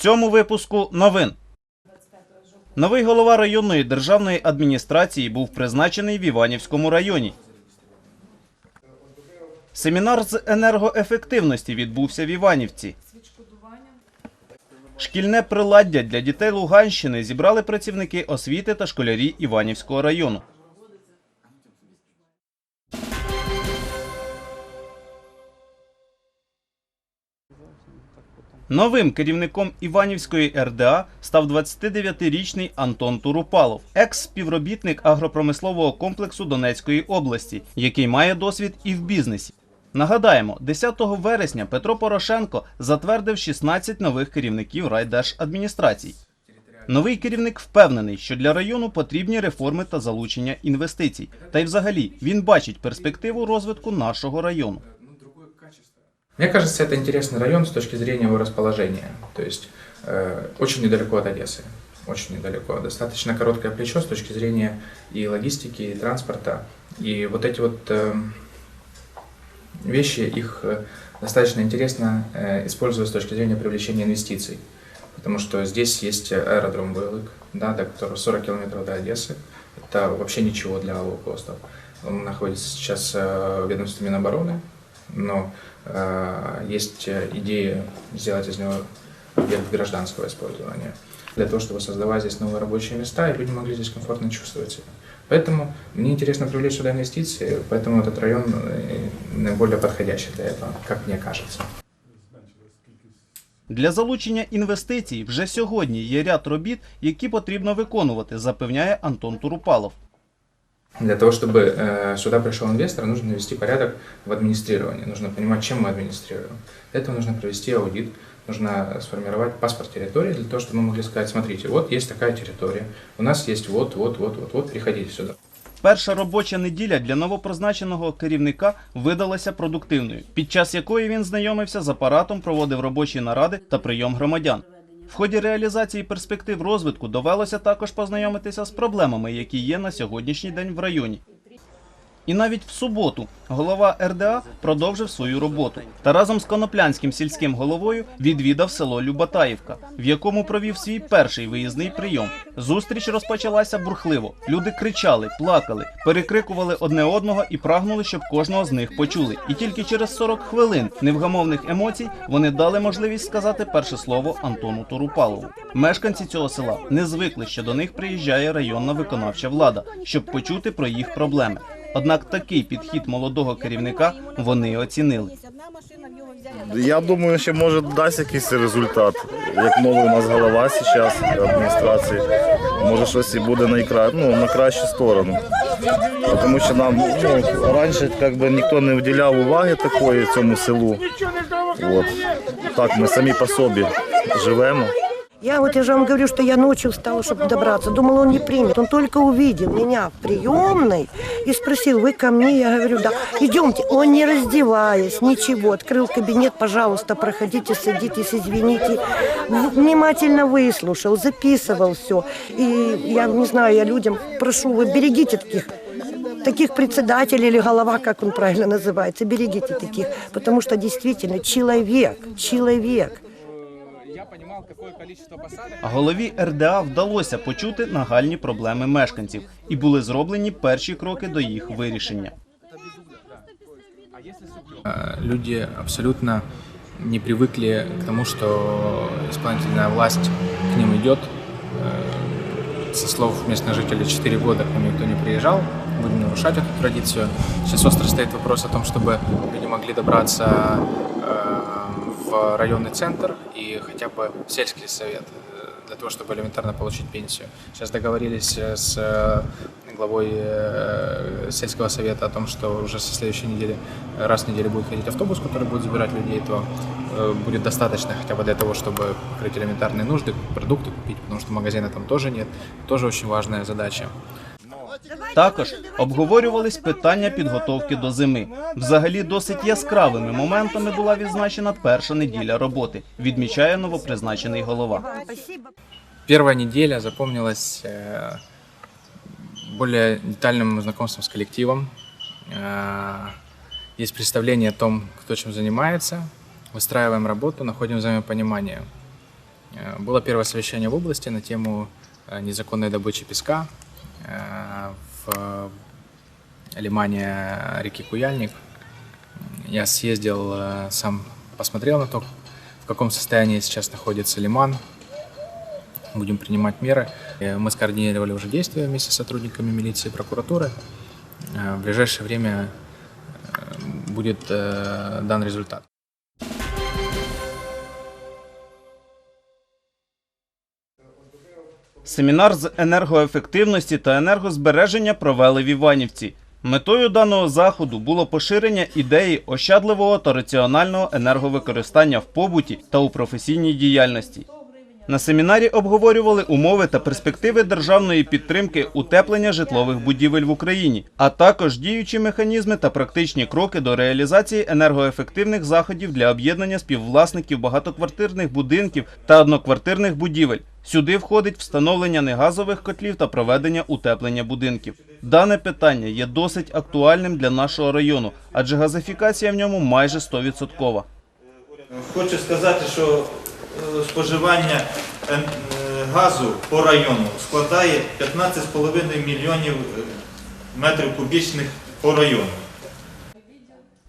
цьому випуску новин. Новий голова районної державної адміністрації був призначений в Іванівському районі. Семінар з енергоефективності відбувся в Іванівці. Шкільне приладдя для дітей Луганщини зібрали працівники освіти та школярі Іванівського району. Новим керівником Іванівської РДА став 29-річний Антон Турупалов, екс-співробітник агропромислового комплексу Донецької області, який має досвід і в бізнесі. Нагадаємо, 10 вересня Петро Порошенко затвердив 16 нових керівників райдержадміністрацій. Новий керівник впевнений, що для району потрібні реформи та залучення інвестицій. Та й взагалі він бачить перспективу розвитку нашого району. Мне кажется, это интересный район с точки зрения его расположения. То есть э, очень недалеко от Одессы. Очень недалеко. Достаточно короткое плечо с точки зрения и логистики, и транспорта. И вот эти вот э, вещи, их э, достаточно интересно э, использовать с точки зрения привлечения инвестиций. Потому что здесь есть аэродром Войлык, да, до которого 40 километров до Одессы. Это вообще ничего для лоукостов. Он находится сейчас э, в ведомстве Минобороны, но э, есть э, идея сделать из него объект гражданского использования. Для того, чтобы создавать здесь новые рабочие места, и люди могли здесь комфортно чувствовать себя. Поэтому мне интересно привлечь сюда инвестиции, поэтому этот район э, наиболее подходящий для этого, как мне кажется. Для залучення інвестицій вже сьогодні є ряд робіт, які потрібно виконувати, запевняє Антон Турупалов. Для того, чтобы э, сюда пришел инвестор, нужно навести порядок в администрировании. Нужно понимать, чем мы администрируем. Для этого нужно провести аудит, нужно сформировать паспорт территории, для того, чтобы мы могли сказать, смотрите, вот есть такая территория, у нас есть вот, вот, вот, вот, вот, приходите сюда. Перша робоча неділя для новопризначеного керівника видалася продуктивною, під час якої він знайомився з апаратом, проводив робочі наради та прийом громадян. В ході реалізації перспектив розвитку довелося також познайомитися з проблемами, які є на сьогоднішній день в районі. І навіть в суботу голова РДА продовжив свою роботу та разом з коноплянським сільським головою відвідав село Любатаївка, в якому провів свій перший виїзний прийом. Зустріч розпочалася бурхливо. Люди кричали, плакали, перекрикували одне одного і прагнули, щоб кожного з них почули. І тільки через 40 хвилин невгамовних емоцій вони дали можливість сказати перше слово Антону Турупалову. Мешканці цього села не звикли, що до них приїжджає районна виконавча влада, щоб почути про їх проблеми. Однак такий підхід молодого керівника вони оцінили. Я думаю, що може дасть якийсь результат. Як новий у нас голова зараз адміністрації, може щось і буде на, ікра... ну, на кращу сторону. Тому що нам ну, раніше би, ніхто не вділяв уваги такої цьому селу. От. Так, ми самі по собі живемо. Я вот я же вам говорю, что я ночью встала, чтобы добраться. Думала, он не примет. Он только увидел меня в приемной и спросил, вы ко мне? Я говорю, да. Идемте. Он не раздеваясь, ничего. Открыл кабинет, пожалуйста, проходите, садитесь, извините. В- Внимательно выслушал, записывал все. И я не знаю, я людям прошу, вы берегите таких таких председателей или голова, как он правильно называется, берегите таких, потому что действительно человек, человек. А голові РДА вдалося почути нагальні проблеми мешканців, і були зроблені перші кроки до їх вирішення. Э, Люди абсолютно не привыкли к тому, что исполнительная власть к ним идет. Э, Со слов местных жителей, 4 года к нам никто не приезжал. Будем нарушать эту традицию. Сейчас остро стоит вопрос о том, чтобы люди могли добраться э, районный центр и хотя бы в сельский совет э, для того, чтобы элементарно получить пенсию. Сейчас договорились э, с э, главой сельского совета о том, что уже со следующей недели раз в неделю будет ходить автобус, который будет забирать людей, то будет достаточно хотя бы для того, чтобы покрыть элементарные нужды, продукты купить, потому что магазина там тоже нет. Тоже очень важная задача. Також обговорювались питання підготовки до зими. Взагалі, досить яскравими моментами була відзначена перша неділя роботи, відмічає новопризначений голова. Первая неделя запомнилась э, более детальным знакомством с коллективом. Э, Есть представление о том, кто чем занимается. Выстраиваем работу, находим взаимопонимание. Э, Было первое совещание в области на тему э, незаконной добычи песка э, В э, лимане реки Куяльник. Я съездил, э, сам посмотрел на то, в каком состоянии сейчас находится лиман. Будем принимать меры. Э, Мы скоординировали уже действия вместе с сотрудниками милиции и прокуратуры. В ближайшее время будет дан результат. Семінар з енергоефективності та енергозбереження провели в Іванівці. Метою даного заходу було поширення ідеї ощадливого та раціонального енерговикористання в побуті та у професійній діяльності. На семінарі обговорювали умови та перспективи державної підтримки утеплення житлових будівель в Україні, а також діючі механізми та практичні кроки до реалізації енергоефективних заходів для об'єднання співвласників багатоквартирних будинків та одноквартирних будівель. Сюди входить встановлення негазових котлів та проведення утеплення будинків. Дане питання є досить актуальним для нашого району, адже газифікація в ньому майже 100%. Хочу сказати, що е, споживання е, газу по району складає 15,5 мільйонів е, метрів кубічних по району.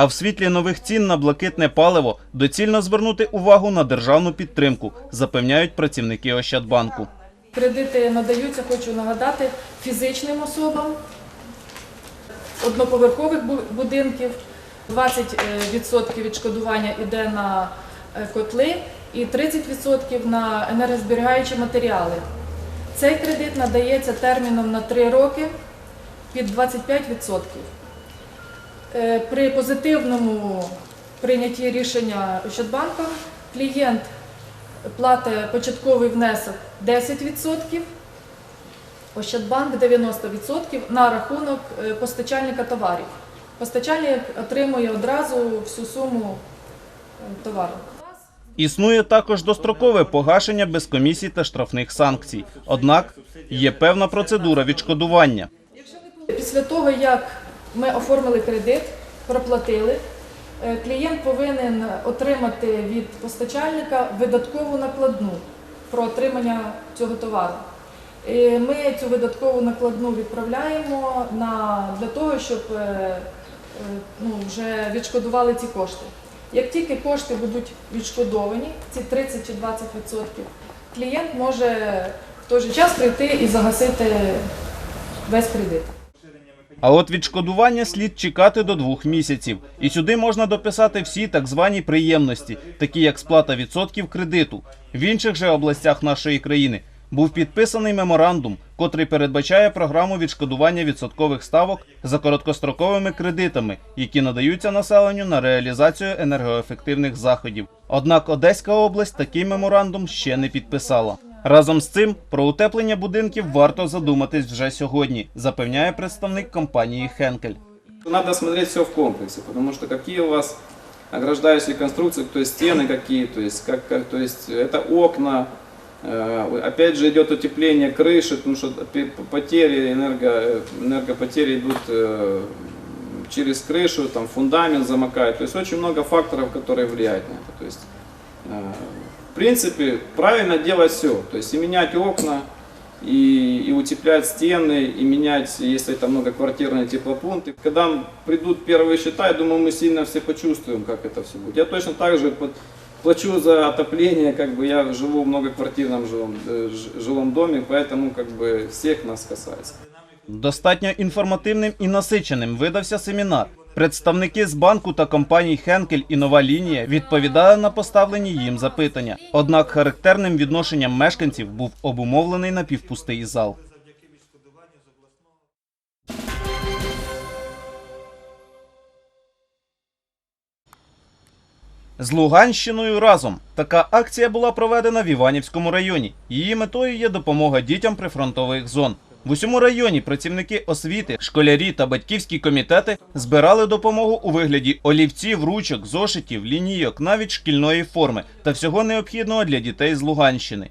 А в світлі нових цін на блакитне паливо доцільно звернути увагу на державну підтримку, запевняють працівники Ощадбанку. Кредити надаються, хочу нагадати, фізичним особам одноповерхових будинків. 20% відшкодування йде на е, котли і 30% на енергозберігаючі матеріали. Цей кредит надається терміном на 3 роки під 25%. Е, При позитивному прийнятті рішення Ощадбанком клієнт платить початковий внесок 10%, Ощадбанк 90% на рахунок е, постачальника товарів. Постачальник отримує одразу всю суму е, товару. Існує також дострокове погашення без комісій та штрафних санкцій. Однак є певна процедура відшкодування. Після того, як ми оформили кредит, проплатили, е, клієнт повинен отримати від постачальника видаткову накладну про отримання цього товару. І Ми цю видаткову накладну відправляємо на, для того, щоб е, е, ну, вже відшкодували ці кошти. Як тільки кошти будуть відшкодовані, ці 30 чи 20%, клієнт може в той же час прийти і загасити весь кредит. А от відшкодування слід чекати до двох місяців. І сюди можна дописати всі так звані приємності, такі як сплата відсотків кредиту. В інших же областях нашої країни був підписаний меморандум, котрий передбачає програму відшкодування відсоткових ставок за короткостроковими кредитами, які надаються населенню на реалізацію енергоефективних заходів. Однак Одеська область такий меморандум ще не підписала. Разом з цим про утеплення будинків варто задуматись вже сьогодні, запевняє представник компанії Хенкель. Надо смотреть все в комплексе, потому что какие у вас ограждающие конструкции, то есть стены какие, то есть, как, как, то есть это окна, э, опять же идет утепление крыши, потому что пе- потери, энерго, энергопотери идут э, через крышу, там фундамент замокает, то есть очень много факторов, которые влияют на это. То есть, э, в принципе, правильно делать все, то есть и менять окна, и, и утеплять стены, и менять, если это многоквартирные теплопункты. Когда придут первые счета, я думаю, мы сильно все почувствуем, как это все будет. Я точно так же под- плачу за отопление, как бы я живу в многоквартирном жилом, э, ж- жилом доме, поэтому как бы всех нас касается. Достатньо інформативним і насиченим видався семінар. Представники з банку та компаній Хенкель і Нова лінія відповідали на поставлені їм запитання. Однак характерним відношенням мешканців був обумовлений напівпустий зал. З Луганщиною разом така акція була проведена в Іванівському районі. Її метою є допомога дітям прифронтових зон. В усьому районі працівники освіти, школярі та батьківські комітети збирали допомогу у вигляді олівців, ручок, зошитів, лінійок, навіть шкільної форми та всього необхідного для дітей з Луганщини.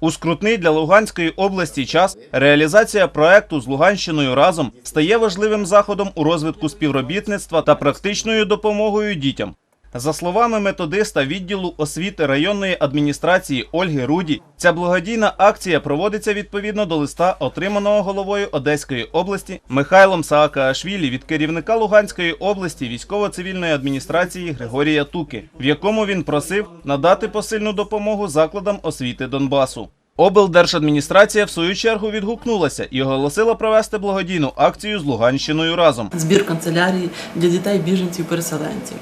У скрутний для Луганської області час реалізація проекту з Луганщиною разом стає важливим заходом у розвитку співробітництва та практичною допомогою дітям. За словами методиста відділу освіти районної адміністрації Ольги Руді, ця благодійна акція проводиться відповідно до листа, отриманого головою Одеської області Михайлом Саакаашвілі від керівника Луганської області військово-цивільної адміністрації Григорія Туки, в якому він просив надати посильну допомогу закладам освіти Донбасу. Облдержадміністрація в свою чергу відгукнулася і оголосила провести благодійну акцію з Луганщиною разом. збір канцелярії для дітей біженців-переселенців.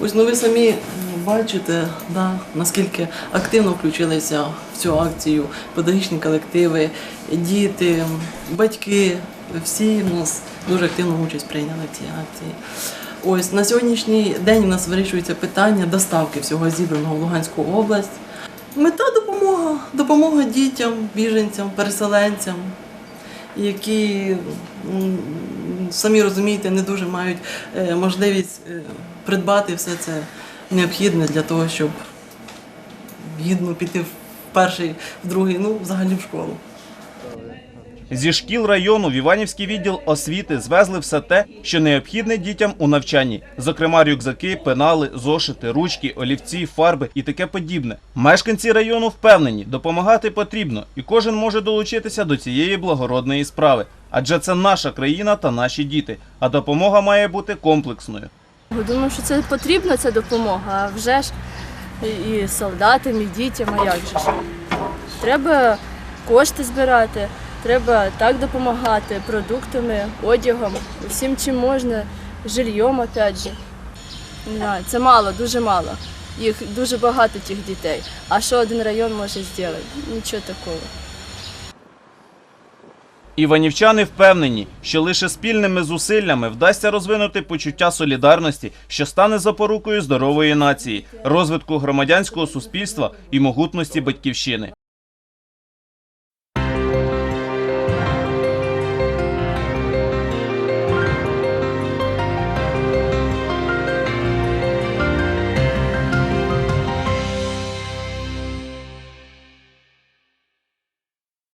Ось ну ви самі бачите, да, наскільки активно включилися в цю акцію педагогічні колективи, діти, батьки, всі у нас дуже активну участь прийняли в цій акції. Ось на сьогоднішній день у нас вирішується питання доставки всього зібраного в Луганську область. Мета допомога, допомога дітям, біженцям, переселенцям, які самі розумієте, не дуже мають е, можливість е, придбати все це необхідне для того, щоб гідно піти в перший, в другий, ну взагалі в школу. Зі шкіл району в Іванівський відділ освіти звезли все те, що необхідне дітям у навчанні, зокрема рюкзаки, пенали, зошити, ручки, олівці, фарби і таке подібне. Мешканці району впевнені, допомагати потрібно, і кожен може долучитися до цієї благородної справи. Адже це наша країна та наші діти, а допомога має бути комплексною. Думаю, що це потрібна ця допомога, а вже ж і солдатам, і дітям, а як же ж. Треба кошти збирати, треба так допомагати продуктами, одягом, всім чим можна, жильйом, опять же. Це мало, дуже мало. Їх дуже багато тих дітей. А що один район може зробити? Нічого такого. Іванівчани впевнені, що лише спільними зусиллями вдасться розвинути почуття солідарності, що стане запорукою здорової нації, розвитку громадянського суспільства і могутності батьківщини.